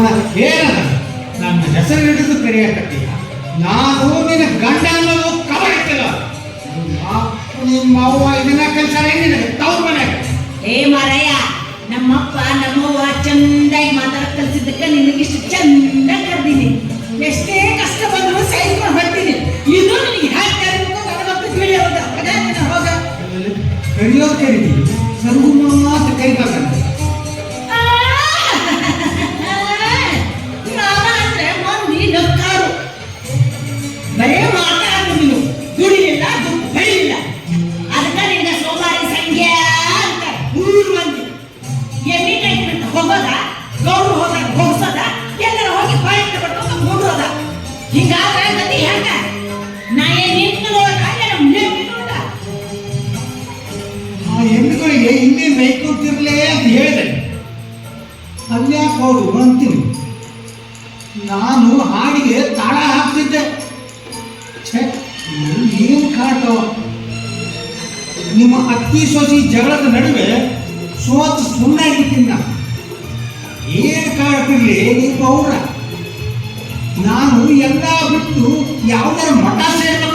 ಅವನ ಏನದ ನನ್ನ ಹೆಸರು ಹಿಡಿದು ಕರೆಯಕತ್ತೀಯ ನಾನು ನಿನ್ನ ಗಂಡ ಅನ್ನೋದು ಕಬಡಿತಿಲ್ಲ ನಿಮ್ಮ ಅವ್ವ ಇದನ್ನ ಕೆಲಸ ಹೆಂಗಿದೆ ತವ್ರ ಮನೆ. ಏ ಮಾರಯ್ಯ ನಮ್ಮಪ್ಪ ನಮ್ಮವ್ವ ಚಂದಾಗಿ ಮಾತಾಡಕ್ ಕಲ್ಸಿದ್ದಕ್ಕೆ ನಿನಗಿಷ್ಟು ಚಂದ ಕರ್ದೀನಿ. ಎಷ್ಟೇ ಕಷ್ಟ ಬಂದರೂ ಸಹಿಸ್ಕೊಂಡು ಬರ್ತೀನಿ ಇದು ನಿನಗೆ ಹ್ಯಾಕ್ ಕರಿಬೇಕು ನನಗಂತೂ ತಿಳಿಯೋದು ಹೋಗ. ಕರಿಯೋದು ಕರಿತೀವಿ ಹೋಗೋದ? ಗೌಡ್ರು ಹೋದಾಗ ಹೋಗ್ಸೋದ ಎಲ್ಲರ ಹೋಗಿ ಪಾಯಿಂಟ್ ಕೊಟ್ಟು ಮೂಡೋದ ಹಿಂಗಾದ್ರೆ ಗತಿ ಹೆಂಗ? ನಾ ಏನ್ ನಿಂತು ನೋಡಕ ಹೆಣ್ಣುಗಳಿಗೆ ಮೈ ಮೈಕೊತಿರ್ಲೇ ಅಂತ ಹೇಳಿದೆ. ಅಲ್ಯಾಕೆ ಅವರು ಅಂತೀನಿ ನಾನು ಹಾಡಿಗೆ ತಾಳ ಹಾಕ್ತಿದ್ದೆ. ಛೆ ಏನು ಕಾಟೋ? ನಿಮ್ಮ ಅತ್ತಿ ಸೊಸಿ ಜಗಳದ ನಡುವೆ ಸೋತು ಸುಮ್ಮನೆ ಸುಮ್ಮನಾಗಿರ್ತೀನಿ ನಾನು ಏನು ಕಾಡ್ತಿರ್ಲಿ ನಿಮ್ಮ ಪೌರ. ನಾನು ಎಲ್ಲ ಬಿಟ್ಟು ಯಾವ್ದಾರ ಮಠ ಯಾರ